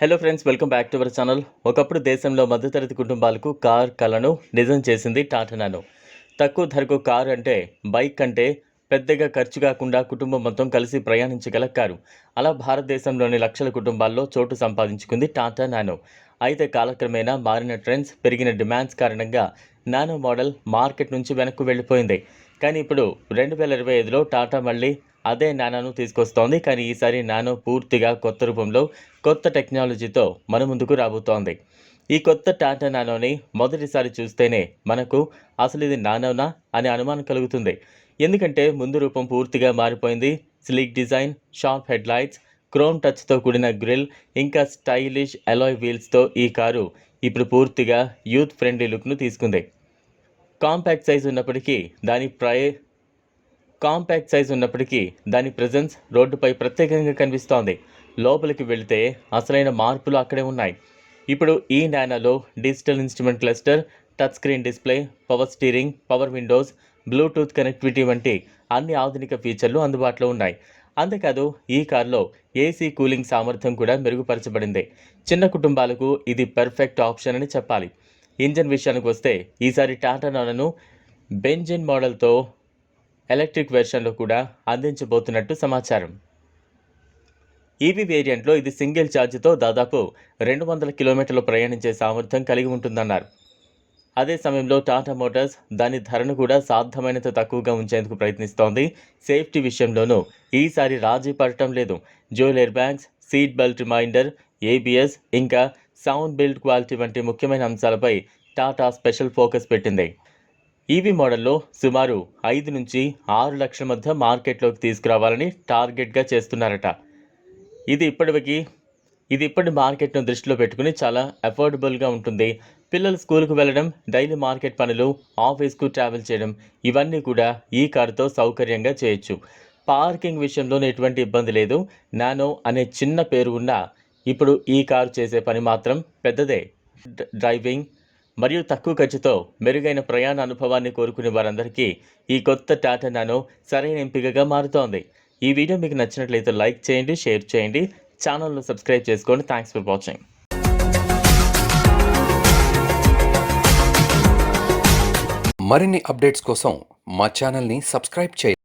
Hello friends welcome back to our channel ఒకప్పుడు దేశంలో మధ్యతరగతి కుటుంబాలకు కార్ కలను నిజం చేసింది టాటా నానో. తక్కువ ధరకు కార్ అంటే బైక్ అంటే పెద్దగా ఖర్చు కాకుండా కుటుంబం మొత్తం కలిసి ప్రయాణించగల కారు. అలా భారతదేశంలోని లక్షల కుటుంబాల్లో చోటు సంపాదించుకుంది టాటా నానో. అయితే కాలక్రమేణా మారిన ట్రెండ్స్ పెరిగిన డిమాండ్స్ కారణంగా నానో మోడల్ మార్కెట్ నుంచి వెనక్కు వెళ్ళిపోయింది. కానీ ఇప్పుడు రెండు వేల ఇరవై ఐదులో టాటా మళ్ళీ అదే నానోను తీసుకొస్తోంది. కానీ ఈసారి నానో పూర్తిగా కొత్త రూపంలో కొత్త టెక్నాలజీతో మన ముందుకు రాబోతోంది. ఈ కొత్త టాటా నానోని మొదటిసారి చూస్తేనే మనకు అసలు ఇది నానోనా అనే అనుమానం కలుగుతుంది. ఎందుకంటే ముందు రూపం పూర్తిగా మారిపోయింది. Sleek design sharp head lights chrome టచ్తో కూడిన గ్రిల్ ఇంకా స్టైలిష్ అలాయ్ వీల్స్తో ఈ కారు ఇప్పుడు పూర్తిగా యూత్ ఫ్రెండ్లీ లుక్ను తీసుకుంది. కాంపాక్ట్ సైజ్ ఉన్నప్పటికీ దాని ప్రై కాంపాక్ట్ సైజ్ ఉన్నప్పటికీ దాని ప్రజెన్స్ రోడ్డుపై ప్రత్యేకంగా కనిపిస్తోంది. లోపలికి వెళితే అసలైన మార్పులు అక్కడే ఉన్నాయి. ఇప్పుడు ఈ నానాలో digital instrument cluster touch screen display power steering power windows bluetooth connectivity వంటి అన్ని ఆధునిక ఫీచర్లు అందుబాటులో ఉన్నాయి. అంతేకాదు ఈ కారులో ఏసీ కూలింగ్ సామర్థ్యం కూడా మెరుగుపరచబడింది. చిన్న కుటుంబాలకు ఇది పెర్ఫెక్ట్ ఆప్షన్ అని చెప్పాలి. ఇంజన్ విషయానికి వస్తే ఈసారి టాటా నానోను బెంజిన్ మోడల్తో ఎలక్ట్రిక్ వెర్షన్లో కూడా అందించబోతున్నట్టు సమాచారం. ఈవీ వేరియంట్లో ఇది సింగిల్ ఛార్జ్తో దాదాపు రెండు వందల కిలోమీటర్లు ప్రయాణించే సామర్థ్యం కలిగి ఉంటుందన్నారు. అదే సమయంలో టాటా మోటార్స్ దాని ధరను కూడా సాధ్యమైనంత తక్కువగా ఉంచేందుకు ప్రయత్నిస్తోంది. సేఫ్టీ విషయంలోనూ ఈసారి రాజీ పడటం లేదు. Dual air bags seat belt reminder ABS ఇంకా సౌండ్ బిల్డ్ క్వాలిటీ వంటి ముఖ్యమైన అంశాలపై టాటా స్పెషల్ ఫోకస్ పెట్టింది. ఈవీ మోడల్లో సుమారు ఐదు నుంచి ఆరు లక్షల మధ్య మార్కెట్లోకి తీసుకురావాలని టార్గెట్గా చేస్తున్నారట. ఇది ఇప్పటికి ఇది ఇప్పటి మార్కెట్ను దృష్టిలో పెట్టుకుని చాలా అఫోర్డబుల్గా ఉంటుంది. పిల్లలు స్కూల్కు వెళ్ళడం డైలీ మార్కెట్ పనులు ఆఫీస్కు ట్రావెల్ చేయడం ఇవన్నీ కూడా ఈ కారుతో సౌకర్యంగా చేయొచ్చు. పార్కింగ్ విషయంలోనే ఎటువంటి ఇబ్బంది లేదు. నానో అనే చిన్న పేరు ఉన్న ఇప్పుడు ఈ కారు చేసే పని మాత్రం పెద్దదే. డ్రైవింగ్ మరియు తక్కువ ఖర్చుతో మెరుగైన ప్రయాణ అనుభవాన్ని కోరుకునే వారందరికీ ఈ కొత్త టాటా నానో సరైన ఎంపికగా మారుతోంది. ఈ వీడియో మీకు నచ్చినట్లయితే లైక్ చేయండి షేర్ చేయండి ఛానల్ను సబ్స్క్రైబ్ చేసుకోండి థ్యాంక్స్ ఫర్ వాచింగ్. మరిన్ని అప్డేట్స్ కోసం మా ఛానల్ని సబ్స్క్రైబ్ చేయండి.